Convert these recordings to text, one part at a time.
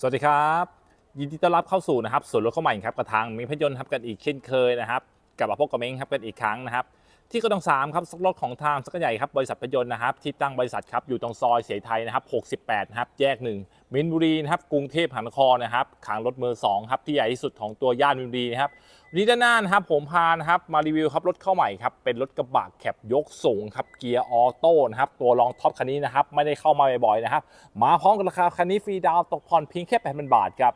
สวัสดีครับ ยินดีต้อนรับเข้าสู่นะครับส่วนรถเข้าใหม่ครับกระทางมีพยนต์ครับกันอีกเช่นเคยนะครับกลับมาพบกับเม้งครับกันอีกครั้งนะครับ ที่กระดองสามครับสักรถของทางสักใหญ่ครับบริษัทพยนต์นะครับที่ตั้งบริษัทครับอยู่ตรงซอยเสยไทยนะครับ68นะครับแยกหนึ่งมินบุรีนะครับกรุงเทพมหานครนะครับขางรถมือสองครับที่ใหญ่ที่สุดของตัวย่านมินบุรีนะครับ วันนี้ด้านหน้านะครับผมพานะครับมารีวิวครับรถเข้าใหม่ครับเป็นรถกระบะแคปยกสูงครับเกียร์ออโต้นะครับตัวรองท็อปคันนี้นะครับไม่ได้เข้ามาบ่อยๆนะครับมาพร้อมกับราคาคันนี้ฟรีดาวตกผ่อนเพียงแค่8,000บาทครับ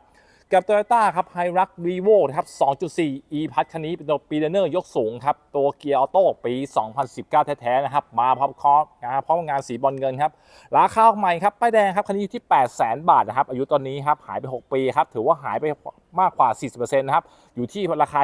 กับ Toyota ครับ h i r u x Revo นะครับ 2.4 e p a s คันนี้เป็นตัวปีเดเนอร์ยกสูงครับ ตัวเกียร์ออโต้ปี 2019 แท้ๆนะครับ มาพร้อมคอร์นะครับพร้อมงานสีบอลเงินครับ ราคาใหม่ครับ ป้ายแดงครับ คันนี้อยู่ที่ 800,000 บาทนะครับ อายุตอนนี้ครับ หายไป 6 ปีครับ ถือว่าหายไปมากกว่า 40%นะครับ อยู่ที่ราคา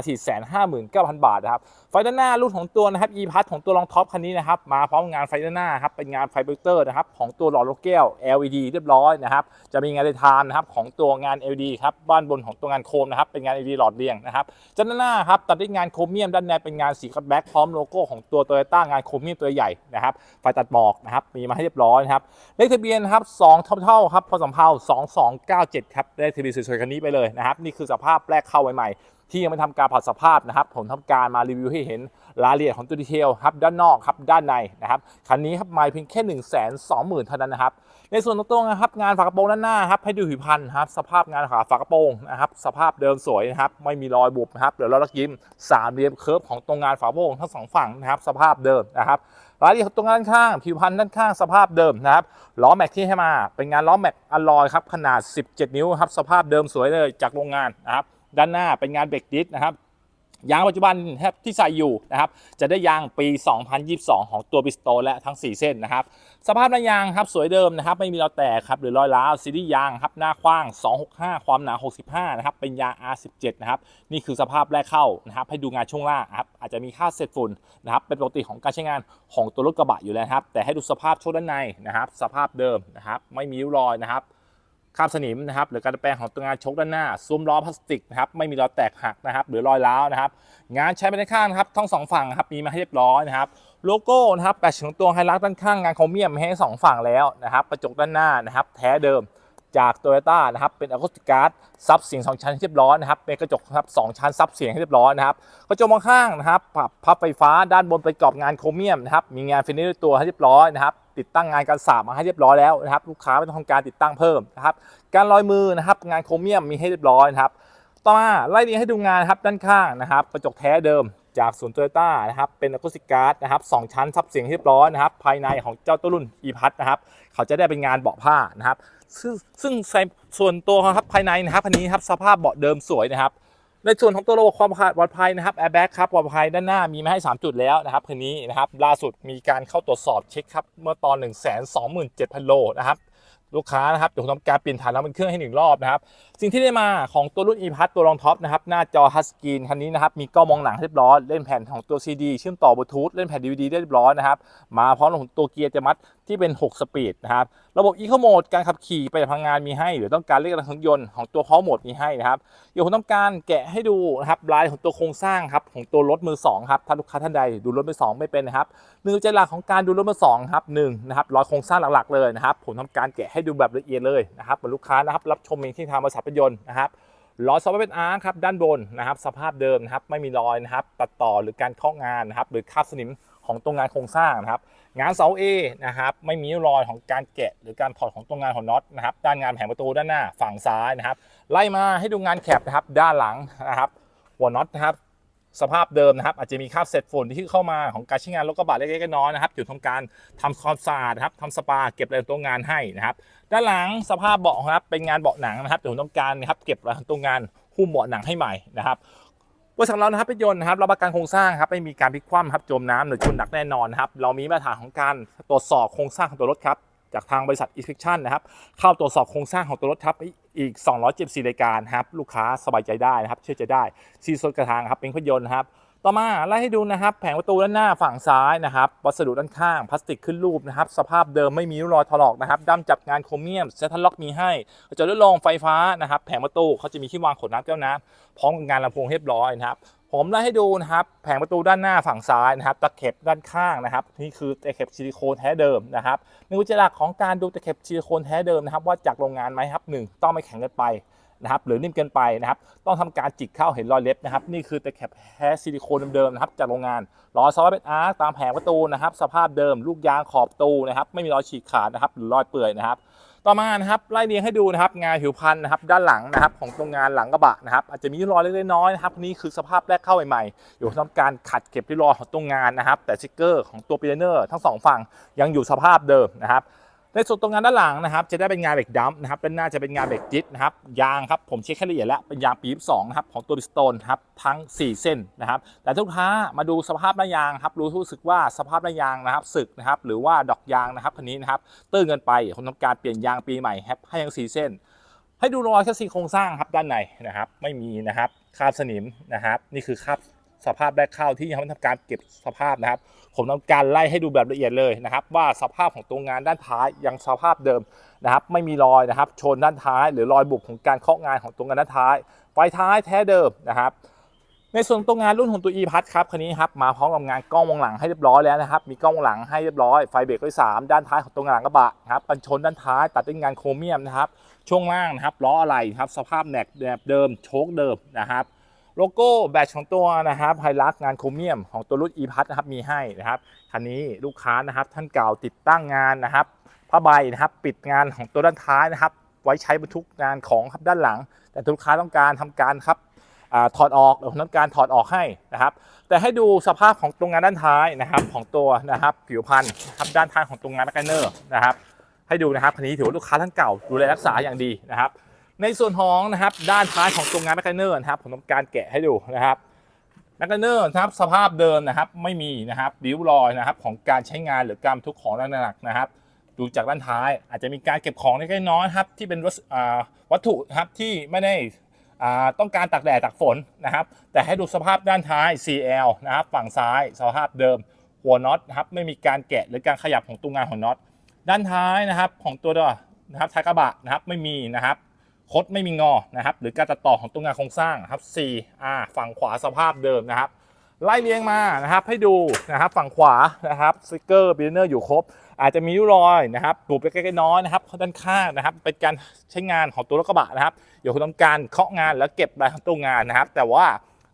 459,000 บาทนะครับ ไฟด้านหน้ารุ่นของตัวนะครับ e p a s ของตัวรองท็อปคันนี้นะครับ มาพร้อมงานไฟด้านหน้าครับ เป็นงานไฟเบรกเตอร์นะครับ ของตัวหลอดลูกแก้ว LED เรียบร้อยนะครับ จะมีงานในทานนะครับของตัวงาน LED ครับ บ้านบนของตัวงานโคมนะครับ เป็นงาน LED หลอดเรียงนะครับด้านหน้าครับ ตัดด้วยงานโครเมียมด้านในเป็นงานสีคัตแบ็กพร้อมโลโก้ของตัวโตโยต้างานโครเมียมตัวใหญ่นะครับ ไฟตัดหมอกนะครับ มีมาให้เรียบร้อยนะครับ เลขทะเบียนครับ2เท่าๆครับพอสำเภา2297ครับเลขทะเบียนสวยๆคันนี้ไปเลยนะครับนี่คือสภาพแรกเข้าใหม่ๆที่ยังไม่ทำการผ่อนสภาพนะครับ ผมทำการมารีวิวให้เห็นรายละเอียดของตัวดีเทลครับด้านนอกครับด้านในนะครับคันนี้ครับไม่เพียงแค่1 2 0 0 0 0เท่านั้นนะครับในส่วนของตัวนะครับงานฝากระโปรงด้านหน้าครับให้ดูผิวพรรณครับสภาพงานขาฝากระโปรงนะครับสภาพเดิมสวยนะครับไม่มีรอยบุบนะครับเดี๋ยวเราลักยิ้มสามเหลี่ยมเคิร์ฟของตรงงานฝากระโปรงทั้งสองฝั่งนะครับสภาพเดิมนะครับ รายละเอียดของตรงด้านข้าง ผิวพันธุ์ด้านข้างสภาพเดิมนะครับล้อแม็กที่ให้มาเป็นงานล้อแม็กอลลอยครับขนาด 17 นิ้วครับสภาพเดิมสวยเลยจากโรงงานนะครับด้านหน้าเป็นงานเบรกดิสนะครับ ยางปัจจุบันที่ใส่อยู่นะครับจะได้ยางปี 2022 ของตัวบิสโตและทั้ง 4 เส้นนะครับสภาพหน้ายางครับสวยเดิมนะครับไม่มีรอยแตกครับหรือรอยร้าวซีรีส์ยางครับหน้ากว้าง 265 ความหนา 65 นะครับเป็นยาง R17 นะครับนี่คือสภาพแรกเข้านะครับให้ดูงานช่วงล่างครับอาจจะมีค่าเศษฝุ่นนะครับเป็นปกติของการใช้งานของตัวรถกระบะอยู่แล้วครับแต่ให้ดูสภาพช่วงด้านในนะครับสภาพเดิมนะครับไม่มีริ้วรอยนะครับ คราบสนิมนะครับหรือการดัดแปลงของตัวงานชกด้านหน้าซุ้มล้อพลาสติกนะครับไม่มีรอยแตกหักนะครับหรือรอยร้าวนะครับงานใช้ไปด้านข้างนะครับทั้งสองฝั่งครับมีมาให้เรียบร้อยนะครับโลโก้นะครับแปะของตัวไฮไลท์ด้านข้างงานโครเมียมมีให้สองฝั่งแล้วนะครับกระจกด้านหน้านะครับแท้เดิมจากโตโยต้านะครับเป็นอะคูสติกการ์ดซับเสียงสองชั้นให้เรียบร้อยนะครับเป็นกระจกครับสองชั้นซับเสียงให้เรียบร้อยนะครับกระจกมองข้างนะครับปรับพับไฟฟ้าด้านบนป็นกรอบงานโครเมียมนะครับมีงานฟินิชด้วยตัวให้เรียบร้อยนะครับ ติดตั้งงานการสาบมาให้เรียบร้อยแล้วนะครับลูกค้าไม่ต้องทำการติดตั้งเพิ่มนะครับการลอยมือนะครับงานโครเมียมมีให้เรียบร้อยนะครับต่อมาไล่เรียงให้ดูงานครับด้านข้างนะครับกระจกแท้เดิมจากศูนย์โตโยต้านะครับเป็นอะคูสติกการ์ดนะครับสองชั้นซับเสียงเรียบร้อยนะครับภายในของเจ้าตัวรุ่น e p a s นะครับเขาจะได้เป็นงานเบาะผ้านะครับซึ่งซึ่งส่วนตัวครับภายในนะครับคันนี้ครับสภาพเบาะเดิมสวยนะครับ ในส่วนของตัวระบบความปลอดภัยนะครับแอร์แบ็กครับปลอดภัยด้านหน้ามีมาให้ 3 จุดแล้วนะครับคันนี้นะครับล่าสุดมีการเข้าตรวจสอบเช็คครับเมื่อตอน 1 2 7 0 0 0 โลนะครับลูกค้านะครับเดี๋ยวทำการเปลี่ยนฐานน้ำมันเครื่องให้หนึ่งรอบนะครับสิ่งที่ได้มาของตัวรุ่น e p a s ตัวรองท็อปนะครับหน้าจอทัชสกรีนคันนี้นะครับมีกล้องมองหนังเรียบร้อยเล่นแผ่นของตัว CD เชื่อมต่อบลูทูธเล่นแผ่น DVD ได้เรียบร้อยนะครับมาพร้อมกับตัวเกียร์จะมัด ที่เป็น 6 สปีดนะครับ ระบบ Eco Mode การขับขี่ไปพลังงานมีให้ หรือต้องการเรียกเครื่องยนต์ของตัว Power Mode มีให้นะครับเดี๋ยวผมต้องการแกะให้ดูนะครับลายของตัวโครงสร้างครับของตัวรถมือสองครับถ้าลูกค้าท่านใดดูรถมือสองไม่เป็นนะครับหนึ่งใจหลักของการดูรถมือสองครับหนึ่งนะครับรอยโครงสร้างหลักๆเลยนะครับผมทำการแกะให้ดูแบบละเอียดเลยนะครับเหมือนลูกค้านะครับรับชมเองที่ทางบริษัทรถยนต์นะครับล้อซอฟต์เป็นอาร์ครับด้านบนนะครับสภาพเดิมนะครับไม่มีรอยนะครับตัดต่อหรือการเคาะงานนะครับหรือคาบสนิม ของตรงงานโครงสร้างนะครับ งานเสา A นะครับไม่มีรอยของการแกะหรือการถอดของตรงงานของน็อตนะครับด้านงานแผงประตูด้านหน้าฝั่งซ้ายนะครับ ไล่มาให้ดูงานแคปนะครับ ด้านหลังนะครับ หัวน็อตนะครับสภาพเดิมนะครับอาจจะมีคราบเศษฝุ่นที่เข้ามาของการใช้งานรถกระบะเล็กๆน้อยๆนะครับอยู่ทำการทำความสะอาดนะครับทำสปาเก็บรายตัวงานให้นะครับ ด้านหลังสภาพเบาะครับเป็นงานเบาะหนังนะครับเดี๋ยวผมต้องการนะครับเก็บรายตัวงานหุ้มเบาะหนังให้ใหม่นะครับ บริษัทเรานะครับเป็นยนต์นะครับเราประกันโครงสร้างครับไม่มีการพลิกคว่ำครับจมน้ำหรือชนหนักแน่นอนครับเรามีมาตรฐานของการตรวจสอบโครงสร้างของตัวรถครับจากทางบริษัท inspection นะครับเข้าตรวจสอบโครงสร้างของตัวรถครับอีก 274รายการครับลูกค้าสบายใจได้นะครับเชื่อใจได้ซีโซนกระทางครับเป็นพยนต์ครับ ต่อมาไล่ให้ดูนะครับ แผงประตูด้านหน้าฝั่งซ้ายนะครับวัสดุด้านข้างพลาสติกขึ้นรูปนะครับ สภาพเดิมไม่มีรอยถลอกนะครับด้ามจับงานโครเมียมเซตล็อกมีให้กระลดลงไฟฟ้านะครับ แผงประตูเขาจะมีที่วางขวดน้ำแก้วน้ำพร้อมกับงานลำโพงเรียบร้อยนะครับผมไล่ให้ดูนะครับ แผงประตูด้านหน้าฝั่งซ้ายนะครับ ตะเข็บด้านข้างนะครับ นี่คือตะเข็บซิลิโคนแท้เดิมนะครับในกุญแจหลักของการดูตะเข็บซิลิโคนแท้เดิมนะครับ ว่าจากโรงงานไหมครับหนึ่งต้องไม่แข็งเกินไป นะครับหรือนิ่มเกินไปนะครับต้องทำการจิกเข้าเห็นรอยเล็บนะครับนี่คือตะเข็บแท้ซิลิโคนเดิมๆนะครับจากโรงงานล้อซอฟต์เป็นอาร์ตามแผงประตูนะครับสภาพเดิมลูกยางขอบตูนะครับไม่มีรอยฉีกขาดนะครับหรือรอยเปื่อยนะครับต่อมานะครับไล่เรียงให้ดูนะครับงานผิวพันธุ์นะครับด้านหลังนะครับของตรงงานหลังกระบะนะครับอาจจะมีรอยเล็กๆน้อยๆนะครับนี่คือสภาพแรกเข้าใหม่ๆอยู่ทำการขัดเก็บที่รอยของตรงงานนะครับแต่สติกเกอร์ของตัวปีเนอร์ทั้งสองฝั่งยังอยู่สภาพเดิมนะครับ ในส่วนตรงงานด้านหลังนะครับจะได้เป็นงานเบรกดัมนะครับด้านหน้าจะเป็นงานเบรกจิตนะครับยางครับผมเช็คให้ละเอียดแล้วเป็นยางปี22นะครับของตัวบิสโตนครับทั้ง 4 เส้นนะครับแต่ทุกค้ามาดูสภาพหน้ายางครับรู้รู้สึกว่าสภาพหน้ายางนะครับสึกนะครับหรือว่าดอกยางนะครับคันนี้นะครับตื้นเกินไปผมทำการเปลี่ยนยางปีใหม่ครับให้ทั้ง4เส้นให้ดูรอยแค่ซีโครงสร้างครับด้านในนะครับไม่มีนะครับคราบสนิมนะครับ นี่คือคราบสภาพแรกเข้าที่ยังไม่ทำการเก็บสภาพนะครับ ผมทำการไล่ให้ดูแบบละเอียดเลยนะครับ ว่าสภาพของตัวงานด้านท้ายยังสภาพเดิมนะครับ ไม่มีรอยนะครับชนด้านท้าย หรือรอยบุบของการเคาะงานของตัวงานด้านท้ายไฟท้ายแท้เดิมนะครับในส่วนตัวงานรุ่นของตัว e p a s ครับคันนี้ครับมาพร้อมกับงานกล้องวงหลังให้เรียบร้อยแล้วนะครับ มีกล้องวงหลังให้เรียบร้อยไฟเบรกด้วยสามด้านท้ายของตัวงานหลังกระบะครับกันชนด้านท้ายตัดด้วยงานโครเมียมนะครับช่วงล่างนะครับล้ออะไรครับสภาพแหนกแบบเดิมโชคเดิมนะครับ โลโก้แบตของตัวนะครับไฮลักงานโครเมียมของตัวรุ่น e p a s นะครับมีให้นะครับคันนี้ลูกค้านะครับท่านเก่าติดตั้งงานนะครับผ้าใบนะครับปิดงานของตัวด้านท้ายนะครับ ไว้ใช้บรรทุกงานของครับด้านหลัง แต่ลูกค้าต้องการทำการครับอถอดออกเดี๋ยวผมทำการถอดออกให้นะครับ แต่ให้ดูสภาพของตรงงานด้านท้ายนะครับของตัวนะครับผิวพันธุ์ครับด้านท้ายของตรงงานแมกกาเนอร์นะครับให้ดูนะครับคันนี้ถือว่าลูกค้าท่านเก่าดูแลรักษาอย่างดีนะครับ ในส่วนของนะครับด้านท้ายของตรงงานแมกกเนอร์นะครับผมทำการแกะให้ดูนะครับแมกกเนอร์นะครับสภาพเดิมนะครับไม่มีนะครับริ้วรอยนะครับของการใช้งานหรือการทุกของหนักๆนะครับดูจากด้านท้ายอาจจะมีการเก็บของเล็กน้อยครับที่เป็นวัตถุนะครับที่ไม่ได้ต้องการตากแดดตากฝนนะครับ แต่ให้ดูสภาพด้านท้าย CL นะครับฝั่งซ้ายสภาพเดิมหัวน็อตนะครับไม่มีการแกะหรือการขยับของตัวงานของน็อตด้านท้ายนะครับของตัวนะครับท้ายกระบะนะครับไม่มีนะครับ คดไม่มีงอนะครับหรือการตัดต่อของตัวงานโครงสร้างครับ 4R ฝั่งขวาสภาพเดิมนะครับ ไล่เรียงมานะครับให้ดูนะครับฝั่งขวานะครับสติกเกอร์บิลเนอร์อยู่ครบ อาจจะมีริ้วรอยนะครับบุบเล็กๆน้อยนะครับด้านข้างนะครับเป็นการใช้งานของตัวรถกระบะนะครับเดี๋ยวคุณต้องการเคาะงานแล้วเก็บรายของตัวงานนะครับ แต่ว่า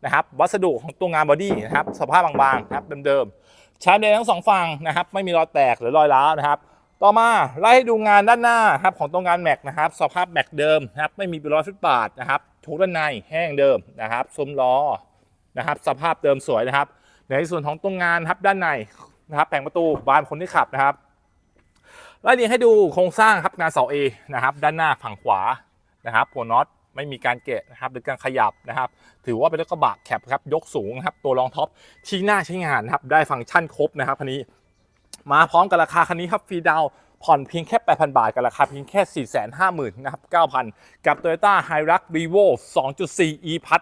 นะครับวัสดุของตัวงานบอดี้นะครับสภาพบางๆนะครับเดิมๆชาร์จเดนทั้งสองฝั่งนะครับไม่มีรอยแตกหรือรอยร้าวนะครับ ต่อมาไล่ให้ดูงานด้านหน้าครับของตัวงานแม็กนะครับ สภาพแม็กเดิมนะครับไม่มีรอยฟุตบาทนะครับทุกด้านในแห้งเดิมนะครับซุ้มล้อนะครับ สภาพเดิมสวยนะครับ ในส่วนของตรงงานครับด้านในนะครับแผงประตูบานคนที่ขับนะครับไล่เรียงให้ดูโครงสร้างครับงานเสา A นะครับ ด้านหน้าฝั่งขวานะครับหัวน็อตไม่มีการเกะนะครับหรือการขยับนะครับ ถือว่าเป็นรถกระบะแคปครับยกสูงครับตัวรองท็อปที่น่าใช้งานนะครับได้ฟังก์ชันครบนะครับคันนี้ มาพร้อมกับราคาคันนี้ครับฟรีดาวน์ผ่อนเพียงแค่ 8,000 บาท กับราคาเพียงแค่ 450,000นะครับ9,000 กับ Toyota Hilux Revo 2.4 e p a s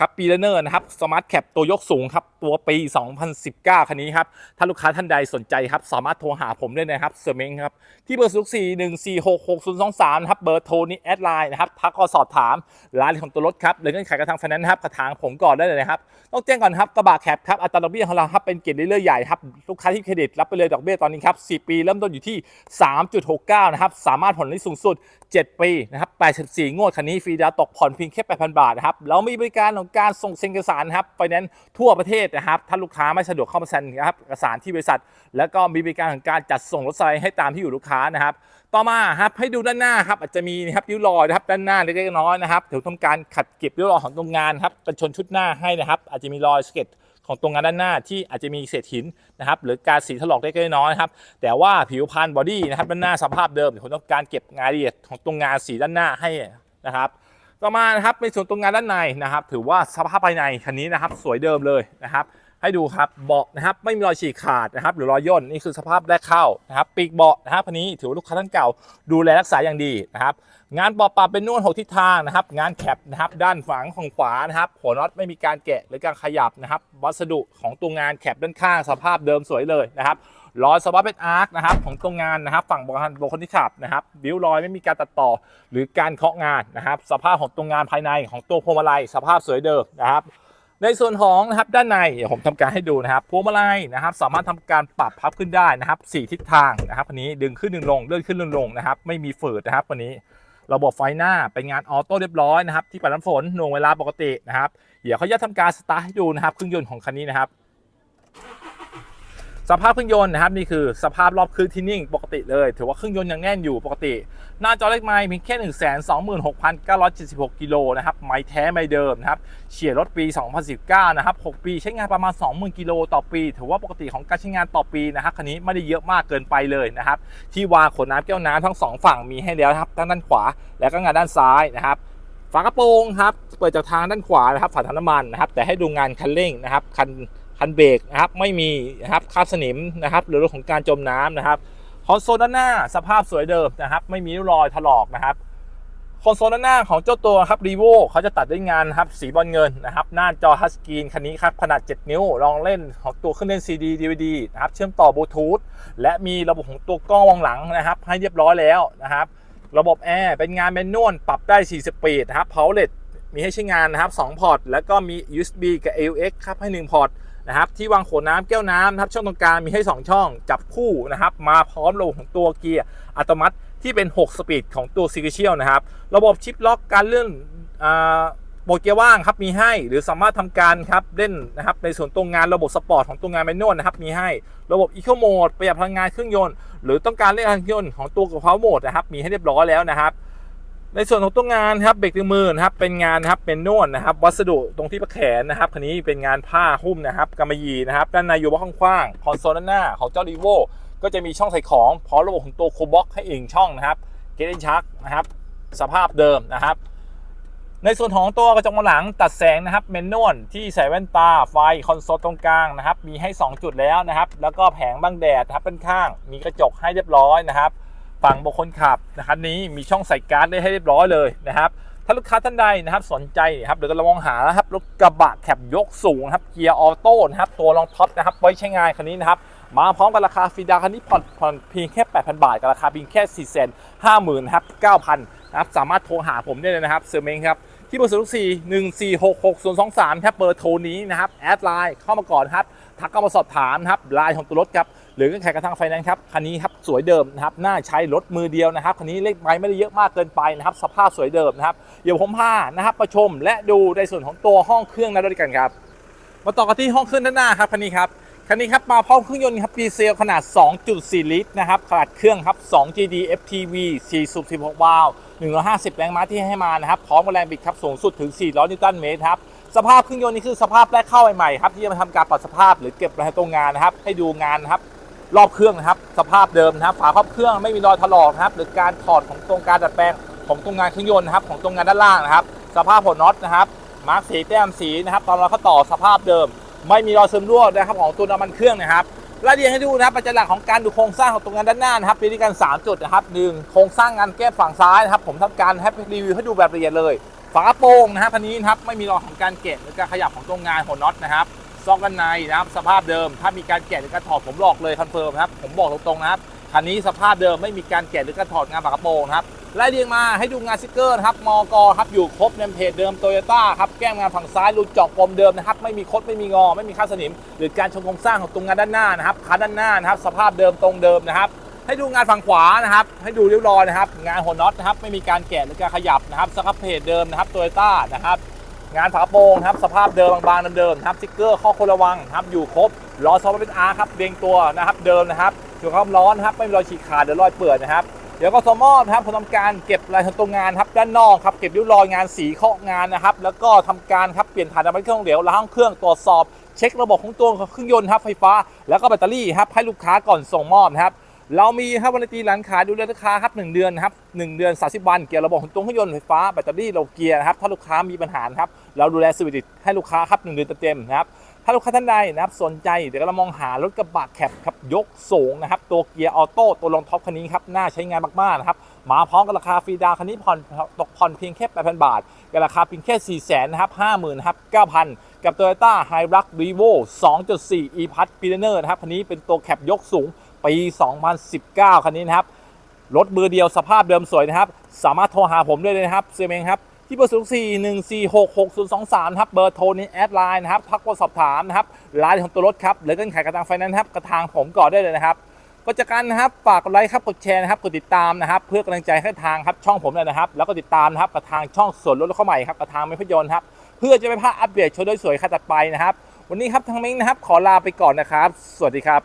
ครับปีเลเนอร์นะครับสมาร์ทแคปตัวยกสูงครับตัวปี 2019 คันนี้ครับ ถ้าลูกค้าท่านใดสนใจครับ สามารถโทรหาผมได้นะครับเซอร์เมงครับ ที่เบอร์ศูนย์สี่หนึ่งสี่หกหกศูนย์สองสามนะครับ เบอร์โทรนี้แอดไลน์นะครับทักก็สอบถามรายละเอียดของตัวรถครับหรือเงื่อนไขกระทางไฟแนนซ์นะครับกระทางผมก่อนได้เลยนะครับ ต้องแจ้งก่อนครับกระบะแคปครับอัตราดอกเบี้ยของเราครับเป็นเกรดเรื่อยๆใหญ่ครับลูกค้าที่เครดิตรับไปเลยดอกเบี้ยตอนนี้ครับ4ปีเริ่มต้นอยู่ที่ 3.69 นะครับสามารถผ่อนได้สูงสุด 7 ปีนะครับ84งวดคันนี้ฟรีดาวน์ตกผ่อนเพียงแค่8,000 บาทนะครับเรามีบริการของการส่งเซ็นเอกสารครับไฟแนนซ์ทั่วประเทศนะครับถ้าลูกค้าไม่สะดวกเข้ามาเซ็นนะครับเอกสารที่บริษัท แล้วก็มีบริการของการจัดส่งรถไฟให้ตามที่อยู่ลูกค้านะครับ ต่อมาครับให้ดูด้านหน้าครับอาจจะมีนะครับริ้วรอยนะครับด้านหน้าเล็กๆน้อยๆนะครับเดี๋ยวทำการขัดเก็บริ้วรอยของตรงงานครับกันชนชุดหน้าให้นะครับอาจจะมีรอยสเก็ตของตรงงานด้านหน้าที่อาจจะมีเศษหินนะครับหรือการสีถลอกเล็กน้อยนะครับแต่ว่าผิวพันบอดี้นะครับด้านหน้าสภาพเดิมเดี๋ยวผมต้องการเก็บงานละเอียดของตรงงานสีด้านหน้าให้นะครับ ต่อมานะครับในส่วนตรงงานด้านในนะครับ ถือว่าสภาพภายในคันนี้นะครับ สวยเดิมเลยนะครับ ให้ดูครับเบาะนะครับไม่มีรอยฉีกขาดนะครับ หรือรอยย่นนี่คือสภาพแรกเข้านะครับ ปีกเบาะนะครับคันนี้ถือว่าลูกค้าท่านเก่าดูแลรักษาอย่างดีนะครับ งานปอบปรับเป็นนวดหกทิศทางนะครับ งานแคปนะครับ ด้านฝังของขวานะครับหัวน็อตไม่มีการแกะหรือการขยับนะครับ วัสดุของตัวงานแคปด้านข้างสภาพเดิมสวยเลยนะครับรอยสวอปเป็นอาร์คนะครับของตรงงานนะครับ ฝั่งบนบนคนที่ขับนะครับบิวรอยไม่มีการตัดต่อหรือการเคาะงานนะครับ สภาพของตรงงานภายในของตัวพวงมาลัยสภาพสวยเดิมนะครับ ในส่วนของนะครับด้านในเดี๋ยวผมทำการให้ดูนะครับพวงมาลัยนะครับ สามารถทำการปรับพับขึ้นได้นะครับสี่ทิศทางนะครับอันนี้ดึงขึ้นดึงลงเลื่อนขึ้นเลื่อนลงนะครับ ไม่มีฝืดนะครับวันนี้ระบบไฟหน้าเป็นงานออโต้เรียบร้อยนะครับที่ปัดน้ำฝนหน่วงเวลาปกตินะครับเดี๋ยวเขาจะทำการสตาร์ทให้ดูนะครับเครื่องยนต์ของคันนี้นะครับ สภาพเครื่องยนต์นะครับนี่คือสภาพรอบเครื่องที่นิ่งปกติเลย ถือว่าเครื่องยนต์ยังแน่นอยู่ปกติ หน้าจอเล็กไม้เพียงแค่ 1 2 6 9 7 6กิโลนะครับไม้แท้ไม่เดิมนะครับเฉียรถปี 2019 นะครับ 6 ปีใช้งานประมาณ 20,000 กิโลต่อปี ถือว่าปกติของการใช้งานต่อปีนะครับคันนี้ไม่ได้เยอะมากเกินไปเลยนะครับที่วางขนน้ำแก้วน้ำทั้งสองฝั่งมีให้แล้วนะครับทั้งด้านขวาและก็งานด้านซ้ายนะครับฝากระโปรงครับเปิดจากทางด้านขวานะครับฝาถังน้ำมันนะครับแต่ให้ดูงานคันเร่งนะครับคัน คันเบรกนะครับไม่มีนะครับคราบสนิมนะครับหรือเรื่องของการจมน้ำนะครับคอนโซลด้านหน้าสภาพสวยเดิมนะครับ ไม่มีรอยถลอกนะครับคอนโซลด้านหน้าของเจ้าตัวครับรีโวเขาจะตัดด้วยงานนะครับสีบอลเงินนะครับ หน้าจอทัชสกรีนคันนี้ครับขนาด 7 นิ้วรองเล่นของตัวเครื่องเล่น CD DVD นะครับเชื่อมต่อบลูทูธและมีระบบของตัวกล้องมองหลังนะครับ ให้เรียบร้อยแล้วนะครับ ระบบแอร์เป็นงานแมนนวลปรับได้4สปีดนะครับ power LED มีให้ใช้งานนะครับ 2 พอร์ตแล้วก็มี USB กับ AUX ครับให้ 1 พอร์ต นะครับที่วางขวดน้ำแก้วน้ำนะครับช่องตรงกลางมีให้ 2 ช่องจับคู่นะครับมาพร้อมระบบของตัวเกียร์อัตโนมัติที่เป็น 6 สปีดของตัว s e q u e n t i a l นะครับ ระบบชิปล็อกการเลื่อนโหมดเกียร์ว่างครับมีให้หรือสามารถทำการครับเล่นนะครับในส่วนตรงงานระบบสปอร์ตของตัวงานแมนนวลนะครับมีให้ระบบ Eco Mode ประหยัดพลังงานเครื่องยนต์ หรือต้องการเล่นเครื่องยนต์ของตัวกับ Power Mode นะครับมีให้เรียบร้อยแล้วนะครับ ในส่วนของตัวงานครับเบรกดึงมือนะครับเป็นงานนะครับเป็นนวลนะครับ วัสดุตรงที่ประแขนนะครับคันนี้เป็นงานผ้าหุ้มนะครับกำมะหยี่นะครับด้านในอยู่ว่าข้างๆคอนโซลด้านหน้าของเจ้ารีโวก็จะมีช่องใส่ของพร้อมระบบของตัวโคบ็อกให้อีกหนึ่งช่องนะครับเกตเนชักนะครับสภาพเดิมนะครับ ในส่วนของตัวกระจกมองหลังตัดแสงนะครับเมนนวลที่ใส่แว่นตาไฟคอนโซลตรงกลางนะครับ มีให้ 2 จุดแล้วนะครับ แล้วก็แผงบังแดดครับเป็นข้าง มีกระจกให้เรียบร้อยนะครับ ฝั่งบุคคลขับนะครับนี้มีช่องใส่การ์ดได้ให้เรียบร้อยเลยนะครับถ้าลูกค้าท่านใดนะครับสนใจนะครับหรือก็ลองหานะครับรถกระบะแคบยกสูงครับเกียร์ออโต้นะครับตัวรองท็อปนะครับไว้ใช้งานคันนี้นะครับมาพร้อมกับราคาฟีดาคันนี้ผ่อนผ่อนเพียงแค่ 8,000 บาทกับราคาเพียงแค่4 5 0 0 0 0นะครับ9,000นะครับสามารถโทรหาผมได้เลยนะครับเซอร์เมงครับที่เบอร์ศูนย์สี่หนึ่งสี่หกหกศูนย์สองสามครับเบอร์โทรนี้นะครับแอดไลน์เข้ามาก่อนครับทักเข้ามาสอบถามนะครับไลน์ของตัวรถครับ หรือแข่งกระทั่งไฟแนนซ์ครับคันนี้ครับสวยเดิมนะครับน่าใช้รถมือเดียวนะครับคันนี้เลขไม้ไม่ได้เยอะมากเกินไปนะครับสภาพสวยเดิมนะครับเดี๋ยวผมพานะครับประชมและดูในส่วนของตัวห้องเครื่องในรถกันครับมาต่อกันที่ห้องเครื่องด้านหน้าครับคันนี้ครับคันนี้ครับมาพร้อมเครื่องยนต์ครับดีเซลขนาด 2.4 ลิตรนะครับขนาดเครื่องครับ 2 GD FTV 4สูบ16 วาล์ว150 แรงม้าที่ให้มานะครับพร้อมกับแรงบิดครับสูงสุดถึง 400 นิวตันเมตรครับสภาพเครื่องยนต์นี่คือสภาพแรกเข้าใหม่ๆครับที่จะมาทำการปรับสภาพหรือเก็บรายตรงงานนะครับให้ดูงานนะครับ รอบเครื่องนะครับ สภาพเดิมนะครับ ฝาครอบเครื่องไม่มีรอยถลอกนะครับ หรือการถอดของตรงการดัดแปลงของตรงงานเครื่องยนต์นะครับ ของตรงงานด้านล่างนะครับ สภาพหัวน็อตนะครับ มาร์กสีแต้มสีนะครับ ตอนเราเข้าต่อสภาพเดิม ไม่มีรอยซึมรั่วนะครับของตัวน้ำมันเครื่องนะครับรายละเอียดให้ดูนะครับปัจจัยหลักของการดูโครงสร้างของตรงงานด้านหน้านะครับมีด้วยกัน 3 จุดนะครับหนึ่งโครงสร้างงานแก้ฝั่งซ้ายนะครับ ผมทำการให้รีวิวให้ดูแบบละเอียดเลย ฝากระโปรงนะครับคันนี้นะครับไม่มีรอยของการแกะหรือการขยับของตรงงานหัวน็อตนะครับ ซอกด้านในนะครับ สภาพเดิม ถ้ามีการแกะหรือการถอดผมบอกเลยคอนเฟิร์มครับ ผมบอกตรงๆนะครับ คันนี้สภาพเดิมไม่มีการแกะหรือการถอดงานฝากระโปรงนะครับไล่เรียงมาให้ดูงานสติกเกอร์นะครับมอกครับอยู่ครบเนมเพจเดิมโตโยต้าครับ แก้มงานฝั่งซ้ายรูจาะปมเดิมนะครับ ไม่มีคดไม่มีงอ ไม่มีค่าสนิม หรือการชมโครงสร้างของตรงงานด้านหน้านะครับคันด้านหน้านะครับ สภาพเดิมตรงเดิมนะครับ ให้ดูงานฝั่งขวานะครับ ให้ดูเรียบร้อยนะครับ งานหัวน็อตนะครับ ไม่มีการแกะหรือการขยับนะครับสครับเพจเดิมนะครับโตโยต้านะครับ งานฝาโปรงครับสภาพเดิมบางๆเดิมๆครับสติ๊กเกอร์ข้อควรระวังครับอยู่ครบล้อซอฟต์เป็นอาร์ครับเรียงตัวนะครับเดิมนะครับส่วนความร้อนครับไม่มีรอยฉีกขาดหรือรอยเปื่อยนะครับเดี๋ยวก็สมอนะครับผมทำการเก็บลายตรงงานครับด้านนอกครับเก็บริ้วรอยงานสีเคาะงานนะครับ แล้วก็ทำการครับเปลี่ยนถ่านน้ำมันเครื่องเหลวล้างเครื่องตรวจสอบ เช็คระบบของตัวเครื่องยนต์ครับไฟฟ้า แล้วก็แบตเตอรี่ครับให้ลูกค้าก่อนส่งมอบนะครับ เรามีครับวันตีร้านขายดูแลลูกค้าครับ1เดือนนะครับ1เดือน30วันเกี่ยวระบบของตัวเครื่องยนต์ไฟฟ้าแบตเตอรี่โลเกียร์นะครับถ้าลูกค้ามีปัญหาครับเราดูแลสวิตให้ลูกค้าครับ1เดือนเต็มนะครับถ้าลูกค้าท่านใดนะครับสนใจเดี๋ยวเรามองหารถกระบะแคปครับยกสูงนะครับตัวเกียร์ออโต้ตัวรองท็อปคันนี้ครับน่าใช้งานมากๆนะครับมาพร้อมกับราคาฟรีดาวคันนี้ผ่อนตกผ่อนเพียงแค่8,000 บาทกับราคาเพียงแค่4 0 0 0 0นะครับ50,000นครับ9,000กับ Toyota Hilux Revo 2.4 e-Pass p i l o n e r นะครับคันนี้เป็นตัวแคปยกสูง ปี 2019 คันนี้นะครับ รถมือเดียวสภาพเดิมสวยนะครับ สามารถโทรหาผมได้เลยนะครับเซเมงครับ ที่เบอร์ศูนย์สี่หนึ่งสี่หกหกศูนย์สองสามครับ เบอร์โทรนี้แอดไลน์นะครับทักมาสอบถามนะครับรายของตัวรถครับ หรือเงื่อนไขกระทางไฟแนนซ์ครับ กระทางผมก่อนได้เลยนะครับก็จากกันนะครับ ฝากกดไลค์ครับ กดแชร์นะครับ กดติดตามนะครับ เพื่อกำลังใจให้ทางครับช่องผมเลยนะครับ แล้วก็ติดตามนะครับกับทางช่องส่วนรถเข้าใหม่ครับกับทางไม่พยนต์ครับ เพื่อจะไม่พลาดอัปเดตโชว์โดยสวยคันตัดไปนะครับ วันนี้ครับทางเม้งนะครับ ขอลาไปก่อนนะครับ สวัสดีครับ